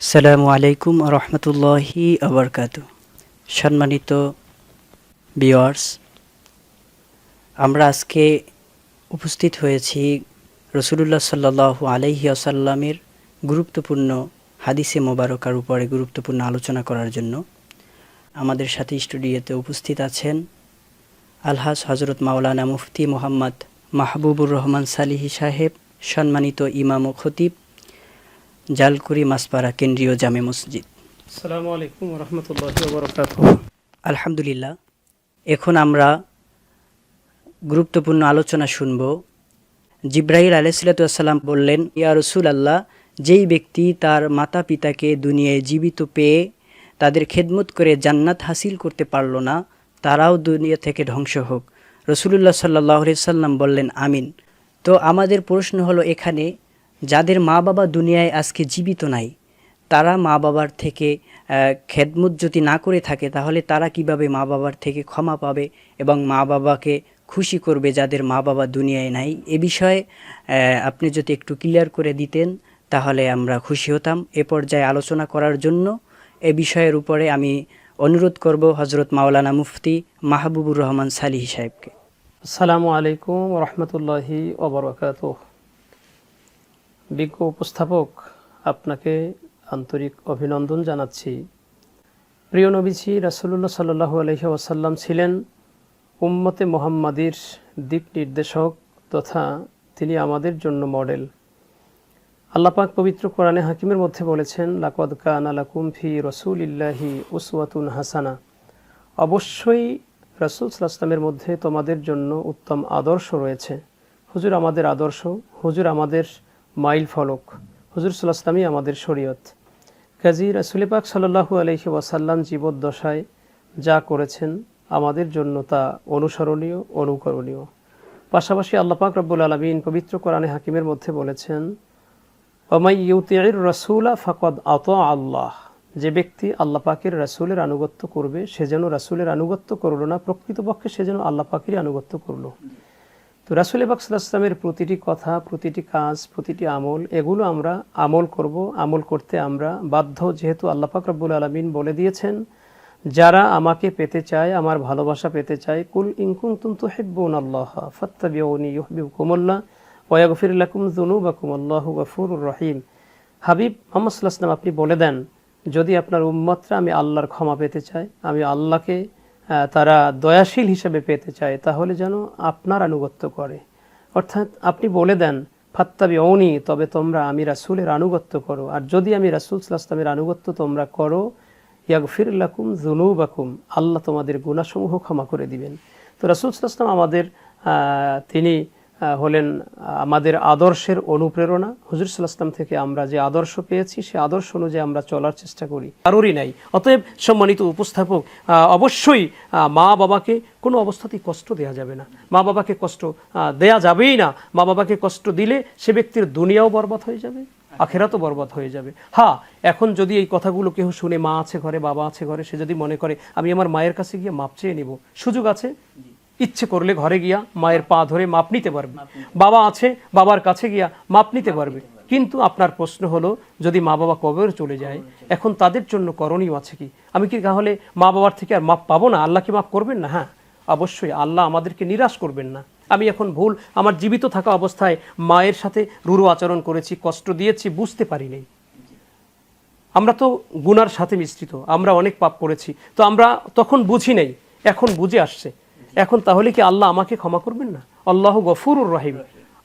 আসসালামু আলাইকুম রহমতুল্লাহি আবরকাত সম্মানিত বিওয়ার্স আমরা আজকে উপস্থিত হয়েছি রসুলুল্লাহ সাল্লাহ আলাইহি আসাল্লামের গুরুত্বপূর্ণ হাদিসে মোবারকার উপরে গুরুত্বপূর্ণ আলোচনা করার জন্য। আমাদের সাথে স্টুডিওতে উপস্থিত আছেন আলহাজ হজরত মাওলানা মুফতি মোহাম্মদ মাহবুবুর রহমান সালিহি সাহেব, সম্মানিত ইমাম ও খতিব জালকুড়ি মাসপাড়া কেন্দ্রীয় জামে মসজিদ। আসসালামু আলাইকুম রহমতুল্লাহ বরকাত আলহামদুলিল্লাহ এখন আমরা গুরুত্বপূর্ণ আলোচনা শুনব। জিব্রাহিল আলাইসাল্লাম বললেন ইয়া রসুল আল্লাহ যেই ব্যক্তি তার মাতা পিতাকে দুনিয়ায় জীবিত পেয়ে তাদের খেদমত করে জান্নাত হাসিল করতে পারল না তারাও দুনিয়া থেকে ধ্বংস হোক। রসুলুল্লাহ সাল্লাহ সাল্লাম বললেন আমিন। তো আমাদের প্রশ্ন হলো এখানে যাদের মা বাবা দুনিয়ায় আজকে জীবিত নাই, তারা মা বাবার থেকে খেদমত যদি না করে থাকে, তাহলে তারা কীভাবে মা বাবার থেকে ক্ষমা পাবে এবং মা বাবাকে খুশি করবে যাদের মা বাবা দুনিয়ায় নাই? এ বিষয়ে আপনি যদি একটু ক্লিয়ার করে দিতেন, তাহলে আমরা খুশি হতাম। এ পর্যায়ে আলোচনা করার জন্য এ বিষয়ের উপরে আমি অনুরোধ করব হজরত মাওলানা মুফতি মাহবুবুর রহমান সালিহি সাহেবকে। আসসালামু আলাইকুম রহমতুল্লাহি ওবরকাত বিজ্ঞ উপস্থাপক, আপনাকে আন্তরিক অভিনন্দন জানাচ্ছি। প্রিয় নবীজি রাসুল্লাহ সাল্লু আলহি ওয়াসাল্লাম ছিলেন উম্মতে মোহাম্মদীর দিক নির্দেশক তথা তিনি আমাদের জন্য মডেল। আল্লাপাক পবিত্র কোরআনে হাকিমের মধ্যে বলেছেন, লাকদ কান আলাকুম ফি রসুল ইল্লাহি উসওয়াতুন হাসানা। অবশ্যই রসুল সাল্লামের মধ্যে তোমাদের জন্য উত্তম আদর্শ রয়েছে। হুজুর আমাদের আদর্শ, হুজুর আমাদের মাইল ফলক। হুজুর সাল্লাহামই আমাদের শরীয়ত। কাজী রসুল পাক আলহি ওয়াসাল্লাম জীবদ্দশায় যা করেছেন, আমাদের জন্য তা অনুসরণীয়, অনুকরণীয়। পাশাপাশি আল্লাপাক রব্বুল আলমিন পবিত্র কোরআনে হাকিমের মধ্যে বলেছেন ওমাই ইউতির রসুলা ফাকদ আত আল্লাহ। যে ব্যক্তি আল্লাহ পাকের রাসুলের আনুগত্য করবে, সে যেন রাসুলের আনুগত্য করল না, প্রকৃতপক্ষে সে যেন আল্লাহ পাকেরই আনুগত্য করল। তো রাসুল বাকসালামের প্রতিটি কথা, প্রতিটি কাজ, প্রতিটি আমল, এগুলো আমরা আমল করব, আমল করতে আমরা বাধ্য। যেহেতু আল্লাহ পাক রব্বুল আলমিন বলে দিয়েছেন, যারা আমাকে পেতে চায়, আমার ভালোবাসা পেতে চায়, কুল ইনকুম তুম তো হেব্বুন আল্লাহ, ফত্তাবিউনি ইউহবিবকুমুল্লাহ ওয়াগফির লাকুম যুনুবাকুম আল্লাহু গফুরুর রহিম। হাবিব মোহাম্মদ সাল্লাহ আপনি বলে দেন, যদি আপনার উম্মতরা আমি আল্লাহর ক্ষমা পেতে চাই আমি আল্লাহকে তারা দয়াশীল হিসেবে পেতে চায়, তাহলে যেন আপনার আনুগত্য করে। অর্থাৎ আপনি বলে দেন, ফাত্তাবি অনি তবে তোমরা আমি রাসুলের আনুগত্য করো। আর যদি আমি রাসুল সাল্লাহামের আনুগত্য তোমরা করো, ইয়াগফির লাকুম জুনুবাকুম আল্লাহ তোমাদের গুণাসমূহ ক্ষমা করে দিবেন। তো রাসুল সাল্লাহাম আমাদের তিনি হলেন আমাদের আদর্শের অনুপ্রেরণা। হুজুর সাল্লাহাম থেকে আমরা যে আদর্শ পেয়েছি, সে আদর্শ অনুযায়ী আমরা চলার চেষ্টা করি। কারোরই নাই। অতএব সম্মানিত উপস্থাপক অবশ্যই মা বাবাকে কোনো অবস্থাতেই কষ্ট দেওয়া যাবে না। মা বাবাকে কষ্ট দেয়া যাবেই না। মা বাবাকে কষ্ট দিলে সে ব্যক্তির দুনিয়াও বরবাদ হয়ে যাবে, আখেরাতও বরবাদ হয়ে যাবে। হ্যাঁ এখন যদি এই কথাগুলো কেউ শুনে মা আছে ঘরে, বাবা আছে ঘরে, সে যদি মনে করে, আমি আমার মায়ের কাছে গিয়ে মাপ চেয়ে নিব। সুযোগ আছে? ইচ্ছে করলে ঘরে গিয়া মায়ের পা ধরে মাপ নিতে পারবে। বাবা আছে বাবার কাছে গিয়া মাপ নিতে পারবে। কিন্তু আপনার প্রশ্ন হলো যদি মা বাবা কবর চলে যায় এখন তাদের জন্য করণীয় আছে কি? আমি কি তাহলে মা বাবার থেকে আর মাপ পাবো না? আল্লাহ কি মাপ করবেন না? হ্যাঁ অবশ্যই আল্লাহ আমাদেরকে নিরাশ করবেন না। আমি এখন ভুল আমার জীবিত থাকা অবস্থায় মায়ের সাথে রুরু আচরণ করেছি কষ্ট দিয়েছি বুঝতে পারিনি আমরা তো গুনার সাথে মিশ্রিত আমরা অনেক পাপ করেছি তো আমরা তখন বুঝি নাই এখন বুঝে আসছে। এখন তাহলে কি আল্লাহ আমাকে ক্ষমা করবেন না? আল্লাহ গফুরুর রহিম।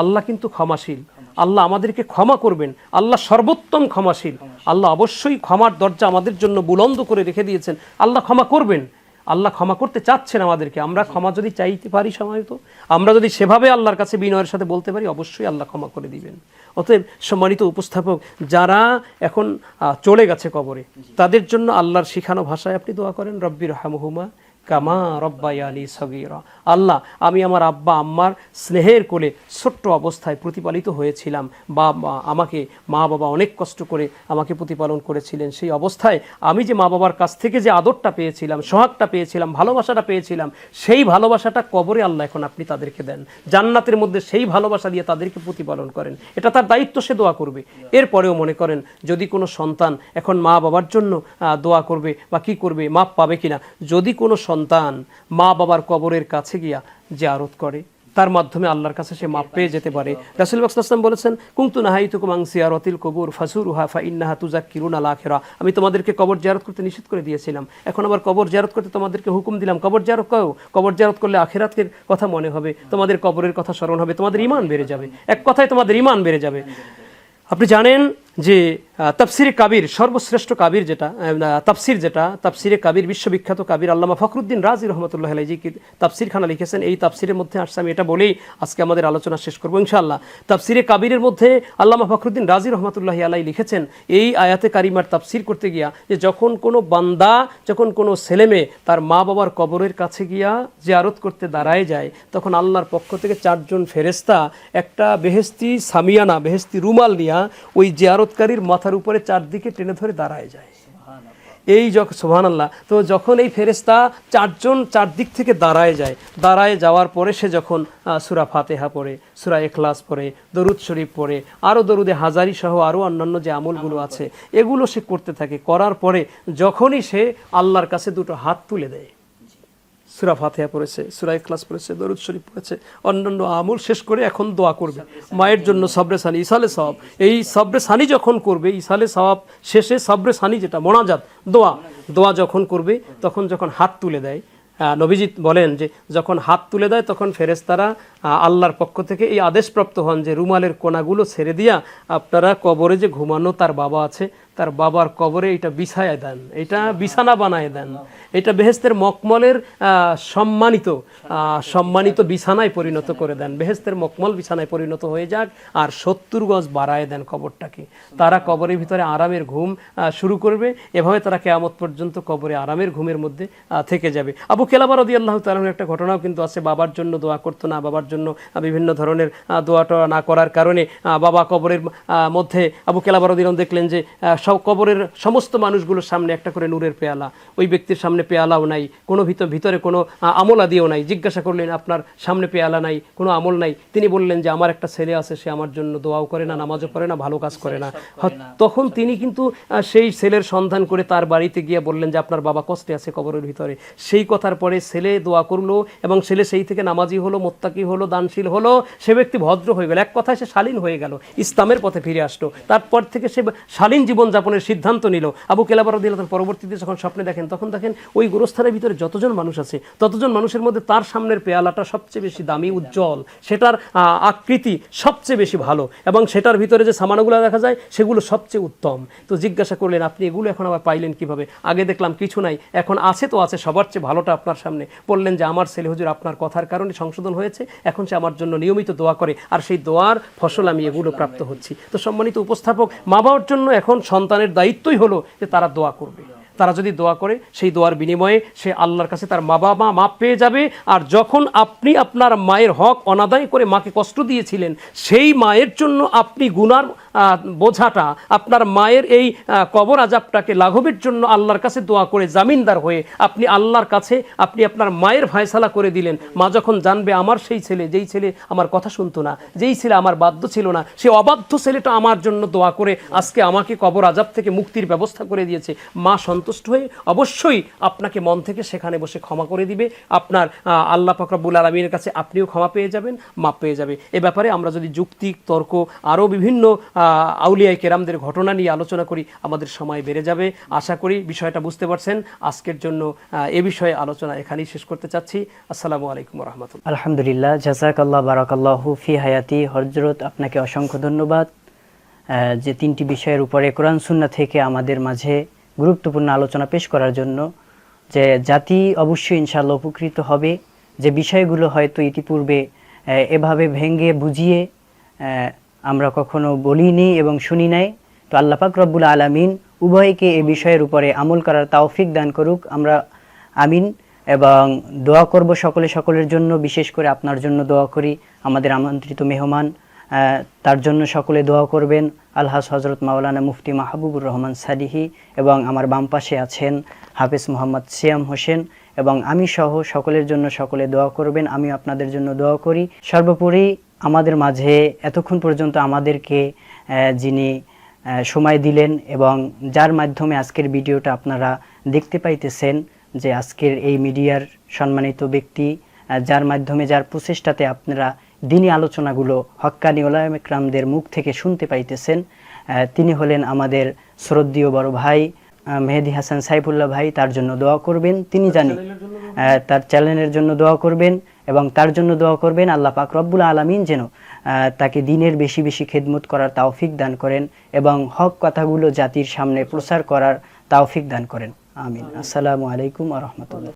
আল্লাহ কিন্তু ক্ষমাশীল। আল্লাহ আমাদেরকে ক্ষমা করবেন। আল্লাহ সর্বোত্তম ক্ষমাশীল। আল্লাহ অবশ্যই ক্ষমার দরজা আমাদের জন্য বুলন্দ করে রেখে দিয়েছেন। আল্লাহ ক্ষমা করবেন। আল্লাহ ক্ষমা করতে চাচ্ছেন আমাদেরকে। আমরা ক্ষমা যদি চাইতে পারি সময় তো আমরা যদি সেভাবে আল্লাহর কাছে বিনয়ের সাথে বলতে পারি, অবশ্যই আল্লাহ ক্ষমা করে দিবেন। অতএব সম্মানিত উপস্থাপক, যারা এখন চলে গেছে কবরে, তাদের জন্য আল্লাহর শিখানো ভাষায় আপনি দোয়া করেন রব্বির হামহুমা কামা রব্বায়ানি সগীরা। আল্লাহ, আমি আমার আব্বা আম্মার স্নেহের কোলে ছোট্ট অবস্থায় প্রতিপালিত হয়েছিলাম। বা বা আমাকে, মা বাবা অনেক কষ্ট করে আমাকে প্রতিপালন করেছিলেন। সেই অবস্থায় আমি যে মা বাবার কাছ থেকে যে আদরটা পেয়েছিলাম, সোহাগটা পেয়েছিলাম, ভালোবাসাটা পেয়েছিলাম, সেই ভালোবাসাটা কবরে আল্লাহ এখন আপনি তাদেরকে দেন। জান্নাতের মধ্যে সেই ভালোবাসা দিয়ে তাদেরকে প্রতিপালন করেন। এটা তার দায়িত্ব, সে দোয়া করবে। এরপরেও মনে করেন, যদি কোনো সন্তান এখন মা বাবার জন্য দোয়া করবে বা কি করবে, মাপ পাবে কিনা, যদি কোনো সন্তান মা বাবার কবরের কাছে গিয়া যে আরত করে। তার মাধ্যমে আল্লাহর কাছে সে মাপ পেয়ে যেতে পারে। রাসুল বাকসাম বলেছেন, কুন্তু নাহাই তুকুম আংসিয়ারতিল কবুর ফাসুর উহা ফা ইন্নাহা তুজা কিরুন আল আখেরা আমি তোমাদেরকে কবর জিয়ারত করতে নিষেধ করে দিয়েছিলাম। এখন আবার কবর জিয়ারত করতে তোমাদেরকে হুকুম দিলাম। কবর জিয়ারত করো। কবর জিয়ারত করলে আখেরাতের কথা মনে হবে। তোমাদের কবরের কথা স্মরণ হবে। তোমাদের ইমান বেড়ে যাবে। এক কথায় তোমাদের ইমান বেড়ে যাবে। আপনি জানেন যে তাফসিরে কাবির, সর্বশ্রেষ্ঠ কাবির যেটা তাফসির যেটা, তাফসিরে কাবির, বিশ্ববিখ্যাত কাবির আল্লামা ফখরুদ্দিন রাজি রহমতুল্লাহ আলাই যে তাফসির খানা লিখেছেন, এই তাফসিরের মধ্যে আসছে, আমি এটা বলেই আজকে আমাদের আলোচনা শেষ করব, ইনশাআল্লাহ। তাফসিরে কাবিরের মধ্যে আল্লামা ফখরুদ্দিন রাজি রহমতুল্লাহ আলাই লিখেছেন, এই আয়াতে কারিমার তাফসির করতে গিয়া, যে যখন কোনো বান্দা, যখন কোনো ছেলেমেয়ে তার মা বাবার কবরের কাছে গিয়া জিয়ারত করতে দাঁড়ায় যায়, তখন আল্লাহর পক্ষ থেকে চারজন ফেরেস্তা একটা বেহেস্তি সামিয়ানা বেহেস্তি রুমাল নিয়া ওই জিয়ারতকারীর মাথার উপরে চারদিকে টেনে ধরে দাঁড়ায় যায়। এই যখন সোহান আল্লাহ তো যখন এই ফেরেস্তা চারজন চারদিক থেকে দাঁড়ায় যায়, দাঁড়ায় যাওয়ার পরে সে যখন সুরা ফাতেহা পড়ে, সুরা এখলাস পড়ে, দরুদ শরীফ পড়ে আরও দরুদে হাজারি সহ আরও অন্যান্য যে আমলগুলো আছে, এগুলো সে করতে থাকে, করার পরে যখনই সে আল্লাহর কাছে দুটো হাত তুলে দেয়। সুরা ফাতেহা পড়েছে সুরা ইখলাস পড়েছে দরুদ শরীফ পড়েছে অন্যান্য আমল শেষ করে এখন দোয়া করবে। মায়ের জন্য সবরে সানি ইসালে সব এই সবরে সানি যখন করবে ইসালে সব শেষে সবরে সানি যেটা মোনাজাত দোয়া। দোয়া যখন করবে তখন যখন হাত তুলে দেয় আহ, নবীজি বলেন যে যখন হাত তুলে দেয় তখন ফেরেস্তারা আল্লাহর পক্ষ থেকে এই আদেশপ্রাপ্ত হন যে রুমালের কোনাগুলো ছেড়ে দিয়া আপনারা কবরে যে ঘুমানো তার বাবা আছে তার বাবার কবরে এটা বিছায় দেন এটা বিছানা বানায় দেন। এটা বেহেস্তের মকমলের সম্মানিত সম্মানিত বিছানায় পরিণত করে দেন। বেহেস্তের মকমল বিছানায় পরিণত হয়ে যাক আর সত্তর গজ বাড়ায় দেন কবরটাকে। তারা কবরের ভিতরে আরামের ঘুম শুরু করবে। এভাবে তারা কেয়ামত পর্যন্ত কবরে আরামের ঘুমের মধ্যে থেকে যাবে। আবু কেলাবার রদি আল্লাহ তালার একটা ঘটনাও কিন্তু আছে। বাবার জন্য দোয়া করতো না বাবার জন্য বিভিন্ন ধরনের আহ, দোয়া টোয়া না করার কারণে বাবা কবরের মধ্যে আবু কেলাবার রদি দেখলেন যে সব কবরের সমস্ত মানুষগুলোর সামনে একটা করে নূরের পেয়ালা। ওই ব্যক্তির সামনে পেয়ালাও নাই কোনো ভিতর ভিতরে কোনো আমল আদিও নাই। জিজ্ঞাসা করলেন আপনার সামনে পেয়ালা নাই কোনো আমল নাই? তিনি বললেন যে আমার একটা ছেলে আছে সে আমার জন্য দোয়াও করে না নামাজও করে না ভালো কাজ করে না। তখন তিনি কিন্তু সেই ছেলের সন্ধান করে তার বাড়িতে গিয়ে বললেন যে আপনার বাবা কষ্টে আছে কবরের ভিতরে। সেই কথার পরে ছেলে দোয়া করল এবং ছেলে সেই থেকে নামাজি হলো মোত্তাকি হলো দানশীল হলো। সে ব্যক্তি ভদ্র হয়ে গেল। এক কথায় সে শালীন হয়ে গেল। ইসলামের পথে ফিরে আসলো। তারপর থেকে সে শালীন জীবনযাপনের সিদ্ধান্ত নিল। আবু কেলাবার দিল পরবর্তীতে যখন স্বপ্নে দেখেন, তখন দেখেন ওই গোরস্থানের ভিতরে যতজন মানুষ আছে, ততজন মানুষের মধ্যে তার সামনের পেয়ালাটা সবচেয়ে বেশি দামি, উজ্জ্বল। সেটার আকৃতি সবচেয়ে বেশি ভালো এবং সেটার ভিতরে যে সামানগুলো দেখা যায়, সেগুলো সবচেয়ে উত্তম। তো জিজ্ঞাসা করলেন, আপনি এগুলো এখন আবার পাইলেন কীভাবে? আগে দেখলাম, কিছু নাই, এখন আছে তো আছে, সবার চেয়ে ভালোটা আপনার সামনে। বললেন যে, আমার ছেলে হুজুর আপনার কথার কারণে সংশোধন হয়েছে, এখন সে আমার জন্য নিয়মিত দোয়া করে, আর সেই দোয়ার ফসল আমি এগুলো প্রাপ্ত হচ্ছি। তো সম্মানিত উপস্থাপক মা বাবার জন্য এখন সন্তানের দায়িত্বই হলো যে তারা দোয়া করবে। তারা যদি দোয়া করে, সেই দোয়ার বিনিময়ে সে আল্লাহর কাছে তার মা বাবা মা পেয়ে যাবে। আর যখন আপনি আপনার মায়ের হক অনাদায় করে মাকে কষ্ট দিয়েছিলেন, সেই মায়ের জন্য আপনি গুনার বোঝাটা আপনার মায়ের এই কবর আজাবটাকে লাঘবের জন্য আল্লাহর কাছে দোয়া করে জামিনদার হয়ে আপনি আল্লাহর কাছে আপনি আপনার মায়ের ফায়সালা করে দিলেন। মা যখন জানবে আমার সেই ছেলে, যেই ছেলে আমার কথা শুনতো না, যেই ছেলে আমার বাধ্য ছিল না, সে অবাধ্য ছেলেটা আমার জন্য দোয়া করে আজকে আমাকে কবর আজাব থেকে মুক্তির ব্যবস্থা করে দিয়েছে। মা সন্তুষ্ট হয়ে অবশ্যই আপনাকে মন থেকে সেখানে বসে ক্ষমা করে দিবে। আপনার আল্লাহ ফকরাবুল আলমীর কাছে আপনিও ক্ষমা পেয়ে যাবেন মাপ পেয়ে যাবে। এ ব্যাপারে আমরা যদি যুক্তি, তর্ক, আরও বিভিন্ন আহ, আউলিয়াই কেরামদের ঘটনা নিয়ে আলোচনা করি আমাদের সময় বেড়ে যাবে। আশা করি বিষয়টা বুঝতে পারছেন। আজকের জন্য এ বিষয়ে আলোচনা এখানেই শেষ করতে চাচ্ছি। আসসালামু আলাইকুম রহমতুল্লাহ। আলহামদুলিল্লাহ জাজাকাল্লাহ বারাকাল্লাহু ফি হায়াতি। হজরত আপনাকে অসংখ্য ধন্যবাদ। যে তিনটি বিষয়ের উপরে কোরআন সুন্না থেকে আমাদের মাঝে গুরুত্বপূর্ণ আলোচনা পেশ করার জন্য যে জাতি অবশ্যই ইনশাল্লাহ উপকৃত হবে। যে বিষয়গুলো হয়তো ইতিপূর্বে এভাবে ভেঙ্গে বুঝিয়ে আমরা কখনো বলিনি এবং শুনি নাই। তো আল্লাহ পাক রব্বুল আলামিন উভয়কে এ বিষয়ের উপরে আমল করার তাওফিক দান করুক। আমরা আমিন এবং দোয়া করব সকলে সকলের জন্য, বিশেষ করে আপনার জন্য দোয়া করি। আমাদের আমন্ত্রিত মেহমান তার জন্য সকলে দোয়া করবেন। আলহাস হজরত মাওলানা মুফতি মাহবুবুর রহমান সালিহি এবং আমার বাম পাশে আছেন হাফিজ মোহাম্মদ সিয়াম হোসেন। এবং আমি সহ সকলের জন্য সকলে দোয়া করবেন আমি আপনাদের জন্য দোয়া করি। সর্বোপরি আমাদের মাঝে এতক্ষণ পর্যন্ত আমাদেরকে যিনি সময় দিলেন এবং যার মাধ্যমে আজকের ভিডিওটা আপনারা দেখতে পাইতেছেন যে আজকের এই মিডিয়ার সম্মানিত ব্যক্তি যার মাধ্যমে, যার প্রচেষ্টাতে আপনারা দিনই আলোচনাগুলো হক্কানি ওলাম মুখ থেকে শুনতে পাইতেছেন তিনি হলেন আমাদের শ্রদ্ধীয় বড় ভাই মেহেদি হাসান সাইফুল্লাহ ভাই তার জন্য দোয়া করবেন। তিনি জানি তার চ্যানেলের জন্য দোয়া করবেন এবং তার জন্য দোয়া করবেন আল্লাহ পাক রব্বুল আলমিন যেন তাকে দিনের বেশি বেশি খেদমত করার তাওফিক দান করেন এবং হক কথাগুলো জাতির সামনে প্রচার করার তাওফিক দান করেন। আমিন। আসসালামু আলাইকুম আ রহমতুল্লাহ।